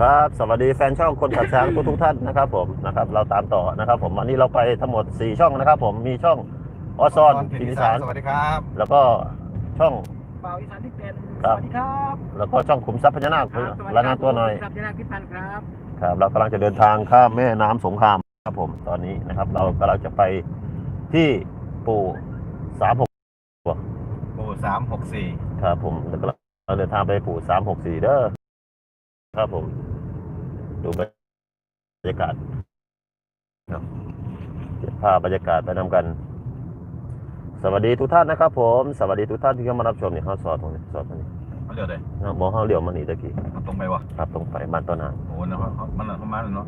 ครับ สวัสดีแฟนช่องคนขับช้างทุกทุกๆท่านนะครับผมนะครับเราตามต่อนะครับ ผมวันนี้เราไปทั้งหมด 4 ช่องนะครับ ผมมีช่องออซอนพินิสารสวัสดีครับ แล้วก็ช่องเป่าอีสานที่เป็นครัสบวัสดีครับ แล้วก็ช่องขุมทรัพย์พญานาคครับสวัสดีรายงานตัวหน่อยครับยานาพิพันธ์ครับครับเรากำลังจะเดินทางข้ามแม่น้ำสงครามครับผมตอนนี้นะครับ เรากำลังจะไปที่ปู่สามหกปูสามหกสี่ครับผมแล้วก็เราเดินทางไปปู่สามหกสี่เด้อครับผม ดูบรรยากาศครับเก็บภาพบรรยากาศไปนำกัน สวัสดีทุกท่านนะครับ ผม สวัสดีทุกท่านที่เข้ามารับชมนี่เขาสอดตรงนี้สอดตรงนี้เขาเรียกเลยมองเขาเหลียวมานี่ตะกี้มันตรงไปวะครับตรงไปบ้านต้นนาโอ้โหนะเขาเขามันเขามาแล้วเนาะ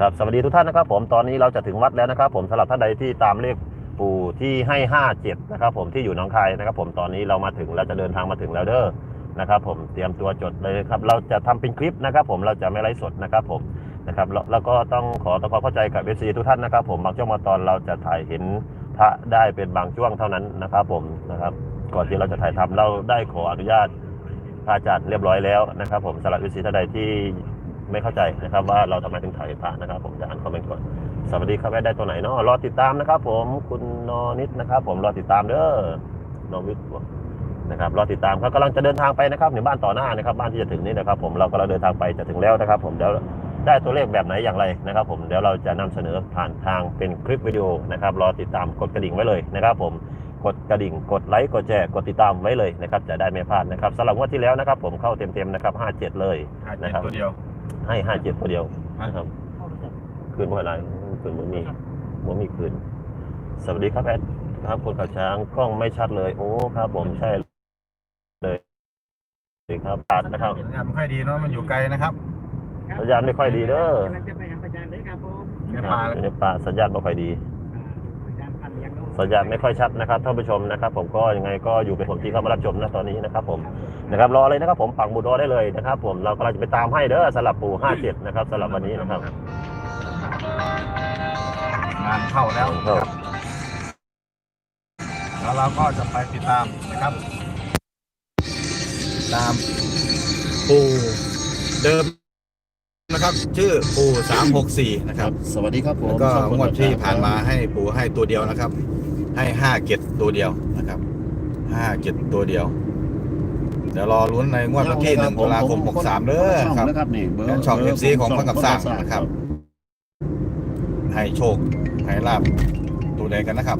ครับสวัสดีทุกท่านนะครับ ผมตอนนี้เราจะถึงวัดแล้วนะครับ ผมสำหรับท่านใดที่ตามเลขปู่ที่ให้ห้าเจ็ดนะครับ ผมที่อยู่หนองคายนะครับ ผมตอนนี้เรามาถึงเราจะเดินทางมาถึงแล้วเด้อ นะครับผมเตรียมตัวจดเลยครับเราจะทำเป็นคลิปนะครับผมเราจะไม่ไลฟ์สดนะครับผมนะครับแล้วก็ต้องขอต้องขอเข้าใจกับเอซีทุกท่านนะครับ ผมบางช่วงบางตอนเราจะถ่ายเห็นพระได้เป็นบางช่วงเท่านั้นนะครับผมนะครับ ก่อนที่เราจะถ่ายทำเราได้ขออนุญาตพระอาจารย์เรียบร้อยแล้วนะครับ ผมสำหรับเอซีท่านใดที่ไม่เข้าใจนะครับ ว่าเราทำไมถึงถ่ายพระนะครับ ผมจะอ่านคอมเมนต์ก่อนสวัสดีครับแม่ได้ตัวไหนเนาะรอติดตามนะครับ ผมคุณนอนิดนะครับ ผมรอติดตามเด้อนอวิทย์ นะครับรอติดตามครับกำลังจะเดินทางไปนะครับในบ้านต่อหน้านะครับบ้านที่จะถึงนี่นะครับผมเรากำลังเดินทางไปจะถึงแล้วนะครับ ผมเดี๋ยวได้ตัวเลขแบบไหนอย่างไรนะครับ ผมเดี๋ยวเราจะนำเสนอผ่านทางเป็นคลิปวิดีโอนะครับรอติดตามกดกระดิ่งไว้เลยนะครับ ผมกดกระดิ่งกดไลค์กดแชร์กดติดตามไว้เลยนะครับจะได้ไม่พลาดนะครับสำหรับงวดที่แล้วนะครับ ผมเข้าเต็มๆนะครับ57 เลยห้าเจ็ดนะครับตัวเดียวให้57ตัวเดียวฮะนะครับคืนเมื่อไหร่คืนเมื่อมีเมื่อมีคืนสวัสดีครับแอดครับคนกับช้างกล้องไม่ชัดเลย โอ้ครับผมใช่ เลยสวัสดีครับตัดนะครับสัญญาณไม่ค่อยดีเนาะมันอยู่ไกลนะครับ สัญญาณไม่ค่อยดีเด้อ กำลังจะไปหาอาจารย์เลยครับผมในคป่ารับเลยอยู่ในป่าสัญญาณไม่ค่อยดีอาจารย์พันธุ์ยังโน้สัญญาณไม่ค่อยชัดนะครับท่านผู้ชมนะครับ ผมก็ยังไงก็อยู่เป็นผมที่เข้ามารับชมนะตอนนี้นะครับ ผมนะครับรอเลยนะครับผมปักหมุดรอได้เลยนะครับ ผมเรากำลังจะไปตามให้เด้อสลับปู่57นะครับสลับวันนี้นะครับงานเข้าแล้วก็แล้วเราก็จะไปติดตามนะครับ ตามปูเดิมนะครับ ชื่อปูสามหกสี่นะครับ สวัสดีครับผมแล้วก็งวดที่ผ่านมาให้ปูให้ตัวเดียวนะครับ ให้ห้าเจ็ดตัวเดียวนะครับห้าเจ็ดตัวเดียว เดี๋ยวรอลุ้นในงวดวันที่หนึ่งตุลาคมหกสามเด้อครับ นะครับนี่เบอร์เป็นช่อง FC ของคนกับสร้างนะครับ ให้โชค ให้ลาบตัวใดกันนะครับ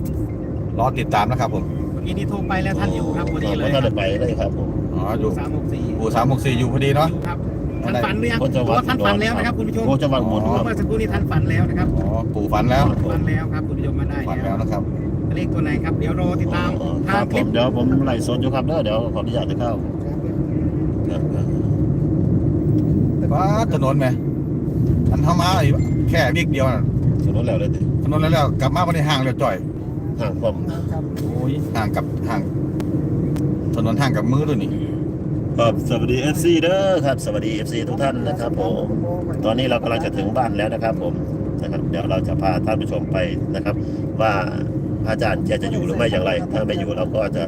รอติดตามนะครับผม เมื่อกี้นี่โทรไปแล้วท่านอยู่ครับพอดีเลยท่านได้ไปเลยครับผม อ๋ออยู่ สามหกสี่ปูสามหกสี่อยู่พอดีเนาะครับท่านฝันหรือยังคนจังหเพวัดราะว่าท่านฝันแล้วนะครับคุณผู้ชมโอ้จังหวัดหมดอ๋อครับ เมื่อสักครู่นี้ท่านฝันแล้วนะครับอ๋อปู่ฝันแล้วฝันแล้วครับคุณผู้ชมมาได้ฝันแล้แล้ววนะครับ เลขตัวไหนครับเดี๋ยวรอติดตามคทารังบคผลิมปเดี๋ยวผมไล่สดอยู่ครับเด้อเดี๋ยวขออนุญาตจะเข้าครับครับว้าถนนไหมอันเข้ามาอีกแค่วิกเดียวน่ะถนนแล้วเลยดิถนนแล้วแล้วกลับมาวันนี้ห่างเลยจ่อยห่างผมโอ้ยห่างกับห่าง ถนนห่างกับมือด้วยนี่ครับสวัสดีเอฟซีเด้อครับสวัสดีเอฟซีทุกท่านนะครับผมตอนนี้เรากำลังจะถึงบ้านแล้วนะครับ ผมนะครับเดี๋ยวเราจะพาท่านผู้ชมไปนะครับ ว่าพระอาจารย์แกจะอยู่หรือไม่อย่างไร ถ้าไม่อยู่เราก็จะ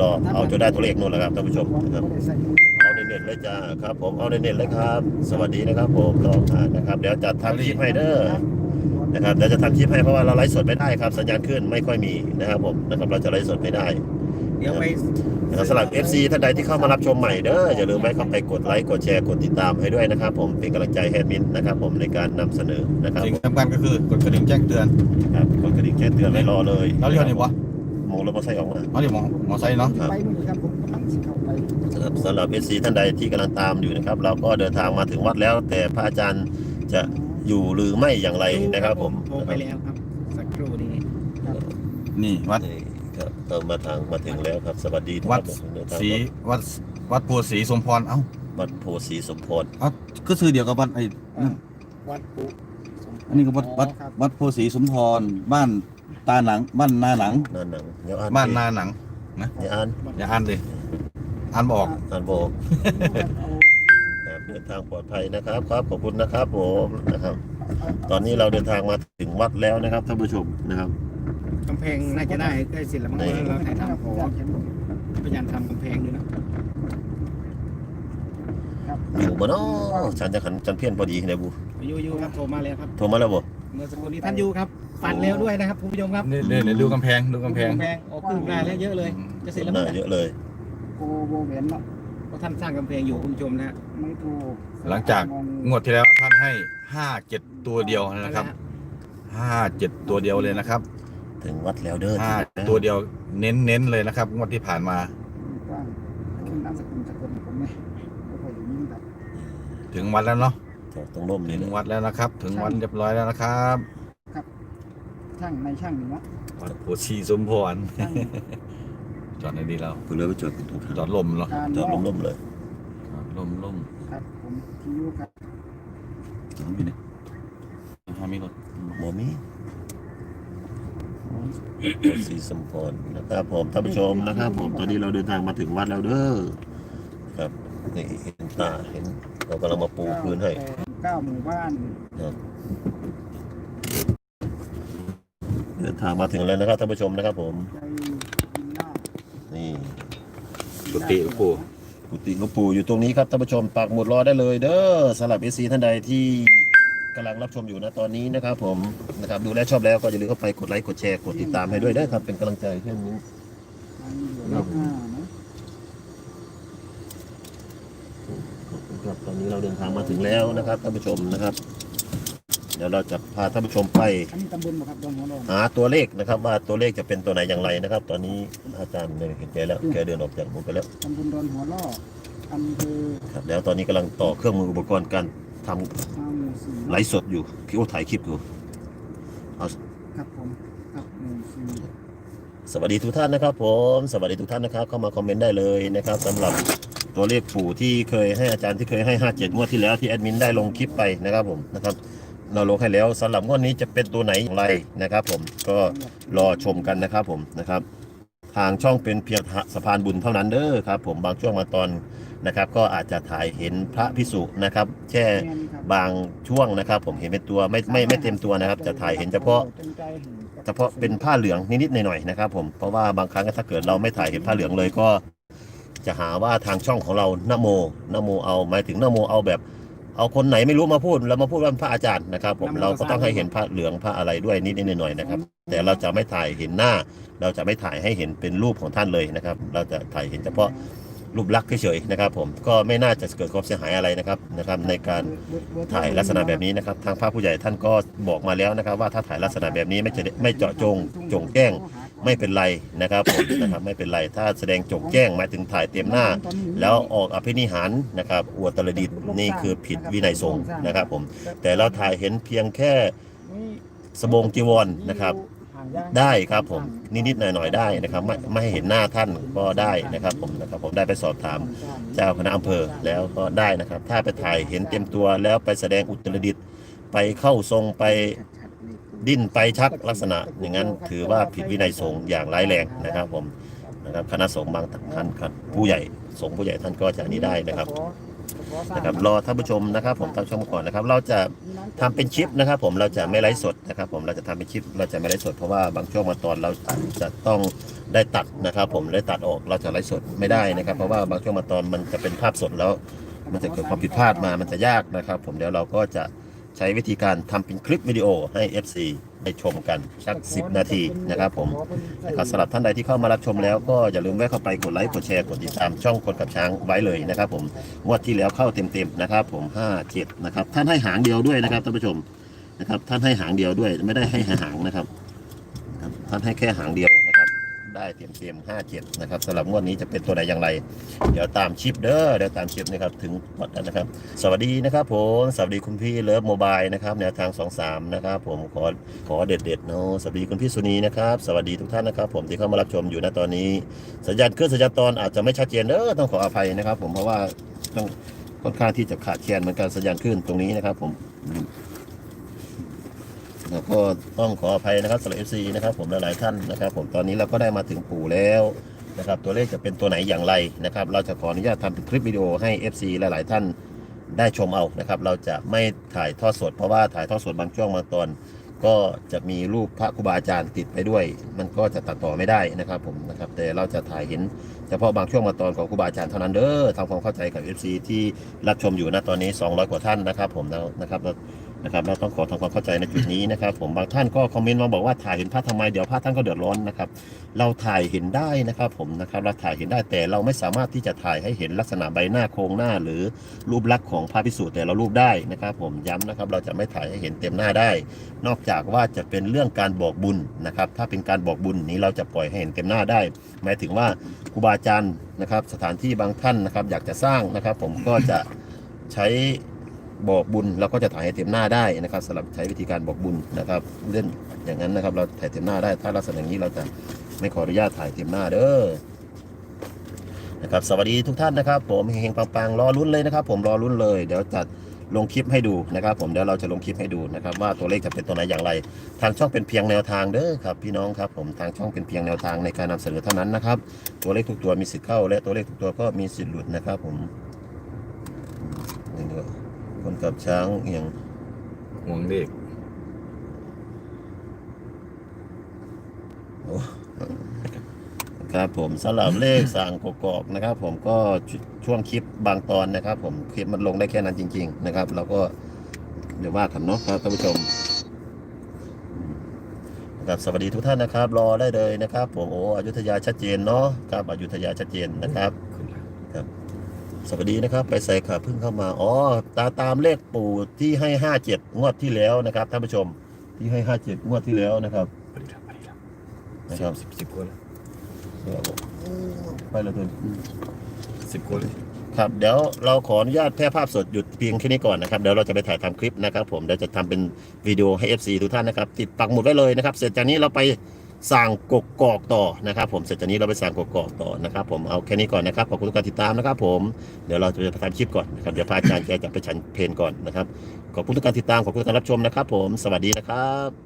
รอเอาจนได้ตัวเลขนู่นแหละครับท่านผู้ชมนะครับเอาเน็ตๆเลยจ้าครับผมเอาเน็ตๆเลยครับ สวัสดีนะครับ ผมรองทานนะครับ เดี๋ยวจะทำคลิปให้เด้อนะครับเดี๋ยวจะทำคลิปให้เพราะว่าเราไลฟ์สดไม่ได้ครับ สัญญาณขึ้นไม่ค่อยมีนะครับผมนะครับเราจะไลฟ์สดไม่ได้ ดี๋ยวไปนะครับสำหรับ FC ท่านใดที่เข้ามารับชมใหม่เด้ออย่าลืมไปเข้าไปกดไลค์กดแชร์กดติดตามให้ด้วยนะครับ ผมเป็นกำลังใจให้แอดมินนะครับผมในการนำเสนอนะครับสิ่งสำคัญก็คือกดกระดิ่งแจ้งเตือนครับกดกระดิ่งแจ้งเตือนไว้รอเลยแล้วเรียกนี่วะมองรถมอเตอร์ไซค์ออกมาเขาเรียกมอมอไซค์เนาะครับไปนู่นครับผมกำลังสิเข้าไปครับสำหรับ FC ท่านใดที่กำลังตามอยู่นะครับ เราก็เดินทางมาถึงวัดแล้ว แต่พระอาจารย์จะอยู่หรือไม่อย่างไรนะครับ ผมโทรไปแล้วครับสักครู่นี้นี่วัด นี่ครับเรามาทางมาถึงแล้วครับสวัสดีทุกวัดท่านเดินทางศรีวัดวัดปูศรีสมพรเอ้าวัดโพธิ์ศรีสมพรเอ้าก็ซื้อเดียวกับวัดไอ้นั่นวัดปุอันนี้ก็วัดวัดวัดโพสีสมพรบ้านตาหนังบ้านนาหนังนั่นหนังเดี๋ยวอ่านบ้านนาหนังเดี๋ยวอ่านอย่าอ่านดิอ่านบออกอ่านโบกครับเดินทางปลอดภัยนะครับครับขอบคุณนะครับผมนะครับ ตอนนี้เราเดินทางมาถึงวัดแล้วนะครับท่านผู้ชมนะครับ กำแพงน่าจะได้ใกล้เสร็จแล้วมั้งนี่เราถ่ายทำขอพยายามทำกำแพงด้วยนะอยู่บ่เนาะฉันจะขันจันเพี้ยนพอดีเลยบูยูยูครับโทรมาแล้วครับโทรมาแล้วบ่เมื่อสักครู่นี้ท่านยูครับปัดเร็วด้วยนะครับคุณผู้ชมครับนี่นี่นี่ดูกำแพงดูกำแพงกำแพงออกขึ้นได้แล้วเยอะเลยจะเสร็จแล้วหมั้น้างเยอะเลยโกโบเวนเนาะเพราะท่านสร้างกำแพงอยู่คุณผู้ชมนะไม่ถูกหลังจากงวดที่แล้วท่านให้ห้าเจ็ดตัวเดียวนะครับห้าเจ็ดตัวเดียวเลยนะครับ ถึงวัดแล้วเด้อห้าตัวเดียวเน้นเน้นๆเลยนะครับงวดที่ผ่านมากว้างขึ้นนามสกุลสกุลผมเนี่ยไม่ค่อยได้ยินแบบถึงวันแล้วเนาะจอดตรงร่มถึนี่งเลยวัดแล้วนะครับ ถึงวันเรียบร้อยแล้วนะครับช่างในช่างหนึ่งวะวัดโพชีสมพรช่างจอดในดีเราเพิ่งเลยไปจอดตรงทางจอดลมเนาะการจอดมอบร่มๆเลยจอดลมลมครับผมที่อยูครับจอดอยู่นี่ถ้ามีรถบ่มี สีสมพรนะครับผมท่านผู้ชมนะครับ ผมตอนนี้เราเดินทางมาถึงวัดแล้วเด้อครับนี่เห็นตาเห็นเรากำลังมาปูพื้นให้เก้าหมู่บ้านเดินทางมาถึงแล้วนะครับท่านผู้ชมนะครับ ผมใจกินหน้านี่กุฏิหลวงปู่กุฏิหลวงปู่อยู่ตรงนี้ครับท่านผู้ชมปักหมุดรอได้เลย เด้อสำหรับเอซีท่านใดที่ กำลังรับชมอยู่นะตอนนี้นะครับผมนะครับดูแลวชอบแล้วก็อย่าลืมเข้าไปกดไลค์กดแชร์กดติดตามให้ด้วยนะครับ เป็นกำลังใจให้นี้อันนี้อยู่เลขห้านะครับตอนนี้เราเดินทางมาถึงแล้วนะครับท่านผู้ชมนะครับ เดี๋ยวเราจะพาท่านผู้ชมไปอันนี้ตำบลบ่ครับดอนหัวดอนหาตัวเลขนะครับ ว่าตัวเลขจะเป็นตัวไหนอย่างไรนะครับ ตอนนี้อาจารย์เนี่ยเห็นแกแล้วแกเดินออกจากมุมไปแล้วตำบลดอนหัวล่ออำเภอครับแล้วตอนนี้กำลังต่อเครื่องมืออุปกรณ์การ ทำห้าหมู่สี่ไลฟ์สดอยู่ พี่โอถ่ายคลิปอยู่ครับผมครับหมู่สี่สวัสดีทุกท่านนะครับ ผมสวัสดีทุกท่านนะครับ เข้ามาคอมเมนต์ได้เลยนะครับสำหรับตัวเลขปู่ที่เคยให้อาจารย์ที่เคยให้ 57งวดที่แล้วที่แอดมินได้ลงคลิปไปนะครับผมนะครับเราลงให้แล้วสำหรับงวดนี้จะเป็นตัวไหนอย่างไรนะครับ ผมก็รอชมกันนะครับผมนะครับ ทางช่องเป็นเพียงสะพานบุญเท่านั้นเด้อครับ ผมบางช่วงบางตอนนะครับ ก็อาจจะถ่ายเห็นพระพิสุนะครับแค่แม่นครับบางช่วงนะครับ ผมเห็นเป็นตัวไม่ไม่ไม่เต็มตัวนะครับ จะถ่ายเห็นเฉพาะเฉพาะเป็นผ้าเหลืองนิดๆหน่อยๆนะครับ ผมเพราะว่าบางครั้งถ้าเกิดเราไม่ถ่ายเห็นผ้าเหลืองเลยก็ จะหาว่าทางช่องของเรานโมนโมเอาหมายถึงนโมเอาแบบ เอาคนไหนไม่รู้มาพูดแล้วมาพูดว่าพระอาจารย์นะครับผมเราก็ต้องให้เห็นผ้าเหลืองผ้าอะไรด้วยนิดๆหน่อยๆนะครับ แต่เราจะไม่ถ่ายเห็นหน้า เราจะไม่ถ่ายให้เห็นเป็นรูปของท่านเลยนะครับ เราจะถ่ายเห็นเฉพาะรูปลักษณ์เฉยๆนะครับ ผมก็ไม่น่าจะเกิดความเสียหายอะไรนะครับนะครับ ในการถ่ายลักษณะแบบนี้นะครับ ทางพระผู้ใหญ่ท่านก็บอกมาแล้วนะครับ ว่าถ้าถ่ายลักษณะแบบนี้ไม่จะไม่เจาะจงจงแจ้ง ไม่เป็นไรนะครับผมนะครับไม่เป็นไรถ้าแสดงจงแจ้งหมายถึงถ่ายเต็มหน้า แล้วออกอภินิหารนะครับอวดตรดิตนี่คือผิดวินัยสงฆ์นะครับผมแต่เราถ่ายเห็นเพียงแค่สบงจีวรนะครับได้ครับผมนิดๆหน่อยๆได้นะครับไม่ไม่ให้เห็นหน้าท่านก็ได้นะครับผมนะครับผมได้ไปสอบถามเจ้าคณะอำเภอแล้วก็ได้นะครับ ถ้าไปถ่ายเห็นเต็มตัวแล้วไปแสดงอุตรดิตถ์ไปเข้าทรงไป ดิ้นไปชักลักษณะอย่างนั้นถือว่าผิดวินัยสงฆ์อย่างร้ายแรงนะครับผมนะครับคณะสงฆ์บางท่านครับผู้ใหญ่สงฆ์ผู้ใหญ่ท่านก็จะนี้ได้นะครับนะครับรอท่านผู้ชมนะครับผมท่านชมก่อนนะครับ เราจะทำเป็นคลิปนะครับ ผมเราจะไม่ไลฟ์สดนะครับ ผมเราจะทำเป็นคลิปเราจะไม่ไลฟ์สดเพราะว่าบางช่วงบางตอนเราจะต้องได้ตัดนะครับ ผมได้ตัดออกเราจะไลฟ์สดไม่ได้นะครับ เพราะว่าบางช่วงบางตอนมันจะเป็นภาพสดแล้ว มันจะเกิดความผิดพลาดมามันจะยากนะครับ ผมเดี๋ยวเราก็จะ ใช้วิธีการทำเป็นคลิปวิดีโอให้ FC ได้ชมกันสัก 10 นาทีนะครับผมนะครับสำหรับท่านใดที่เข้ามารับชมแล้วก็อย่าลืมแวะเข้าไปกดไลค์กดแชร์กดติดตามช่องคนกับช้างไว้เลยนะครับผมงวดที่แล้วเข้าเต็มๆนะครับผม5 7นะครับท่านให้หางเดียวด้วยนะครับท่านผู้ชมนะครับท่านให้หางเดียวด้วยไม่ได้ให้หางนะครับครับท่านให้แค่หางเดียว นะครับได้เต็มๆ5 7นะครับสำหรับงวดนี้จะเป็นตัวใดอย่างไร เดี๋ยวตามชิปเด้อเดี๋ยวตามชิปนะครับถึงวัดแล้วนะครับ สวัสดีนะครับผมสวัสดีคุณพี่เลิฟโมบายนะครับแนวทาง23นะครับผมขอขอเด็ดเด็ดเนาะสวัสดีคุณพี่สุนีนะครับสวัสดีทุกท่านนะครับ ผมที่เข้ามารับชมอยู่ณตอนนี้ สัญญาณเครื่องสัญญาณตอนอาจจะไม่ชัดเจนเด้อต้องขออภัยนะครับ ผมเพราะว่าต้องค่อนข้างที่จะขาดแคลนเหมือนกันสัญญาณคลื่นตรงนี้นะครับ ผม ก็ต้องขออภัยนะครับสำหรับ FC นะครับผมหลายๆท่านนะครับ ผมตอนนี้เราก็ได้มาถึงปู่แล้วนะครับตัวเลขจะเป็นตัวไหนอย่างไรนะครับ เราจะขออนุญาตทำเป็นคลิปวิดีโอให้ FC หลายๆท่านได้ชมเอานะครับ เราจะไม่ถ่ายทอดสด เพราะว่าถ่ายทอดสดบางช่วงบางตอน ก็จะมีรูปพระครูบาอาจารย์ติดไปด้วย มันก็จะตัดต่อไม่ได้นะครับผมนะครับ แต่เราจะถ่ายเห็นเฉพาะบางช่วงบางตอนของครูบาอาจารย์เท่านั้นเด้อทำความเข้าใจกับ FC ที่รับชมอยู่นะตอนนี้ 200 กว่าท่านนะครับ ผมนะครับ นะครับเราต้องขอทำความเข้าใจในจุดนี้นะครับ ผมบางท่านก็คอมเมนต์มาบอกว่าถ่ายเห็นพระทำไมเดี๋ยวพระท่านก็เดือดร้อนนะครับ เราถ่ายเห็นได้นะครับ ผมนะครับเราถ่ายเห็นได้แต่เราไม่สามารถที่จะถ่ายให้เห็นลักษณะใบหน้าโครงหน้า หรือรูปลักษณ์ของพระพิสูจน์แต่เรารูปได้นะครับ ผมย้ำนะครับ เราจะไม่ถ่ายให้เห็นเต็มหน้าได้ นอกจากว่าจะเป็นเรื่องการบอกบุญนะครับ ถ้าเป็นการบอกบุญนี้เราจะปล่อยให้เห็นเต็มหน้าได้หมายถึงว่าครูบาอาจารย์นะครับ สถานที่บางท่านนะครับ อยากจะสร้างนะครับ ผมก็จะใช้ บอกบุญเราก็จะถ่ายให้เต็มหน้าได้นะครับสำหรับใช้วิธีการบอกบุญนะครับเล่นอย่างนั้นนะครับ เราถ่ายเต็มหน้าได้ ถ้าลักษณะอย่างนี้เราจะไม่ขออนุญาตถ่ายเต็มหน้าเด้อนะครับสวัสดีทุกท่านนะครับ ผมเฮงปังๆรอลุ้นเลยนะครับ ผมรอลุ้นเลย เดี๋ยวจะลงคลิปให้ดูนะครับ ผมเดี๋ยวเราจะลงคลิปให้ดูนะครับ ว่าตัวเลขจะเป็นตัวไหนอย่างไร ทางช่องเป็นเพียงแนวทางเด้อครับพี่น้องครับ ผมทางช่องเป็นเพียงแนวทางในการนำเสนอเท่านั้นนะครับ ตัวเลขทุกตัวมีสิทธิ์เข้า และตัวเลขทุกตัวก็มีสิทธิ์หลุดนะครับ ผมนี่ด้วย คนกับช้างเอียงห่วงเลขครับผมสำหรับเลขสั่งกกอกนะครับ ผมก็ชช่วงคลิปบางตอนนะครับ ผมคลิปมันลงได้แค่นั้นจริง ๆ นะครับ เราก็เดี๋ยวว่ากันเนาะครับท่านผู้ชมนะครับสวัสดีทุกท่านนะครับ รอได้เลยนะครับ ผมโอ้อยุธยาชัดเจนเนาะครับอยุธยาชัดเจนนะครับ สวัสดีนะครับ ไปใส่ขาเพิ่งเข้ามา อ๋อ ตาตามเลขปู่ที่ให้ห้าเจ็ดงวดที่แล้วนะครับท่านผู้ชม ที่ให้ห้าเจ็ดงวดที่แล้วนะครับไปดีครับไปดีครับนะครับสิบสิบคนแล้วไปเลยตัวสิบคนเลยครับเดี๋ยวเราขออนุญาตแพร่ภาพสดหยุดเพียงแค่นี้ก่อนนะครับเดี๋ยวเราจะไปถ่ายทำคลิปนะครับ ผมเดี๋ยวจะทำเป็นวิดีโอให้ FC ทุกท่านนะครับ ติดปักหมุดไว้เลยนะครับ เสร็จจากนี้เราไป สั่งกกกอกต่อนะครับ ผมเสร็จจากนี้เราไปสั่งกกกอกต่อนะครับผมเอาแค่นี้ก่อนนะครับขอบคุณทุกการติดตามนะครับ ผมเดี๋ยวเราจะไปทำคลิปก่อนนะครับเดี๋ยวพาอาจารย์แกจะไปฉันเพลนก่อนนะครับขอบคุณทุกการติดตามขอบคุณทุกการรับชมนะครับ ผมสวัสดีนะครับ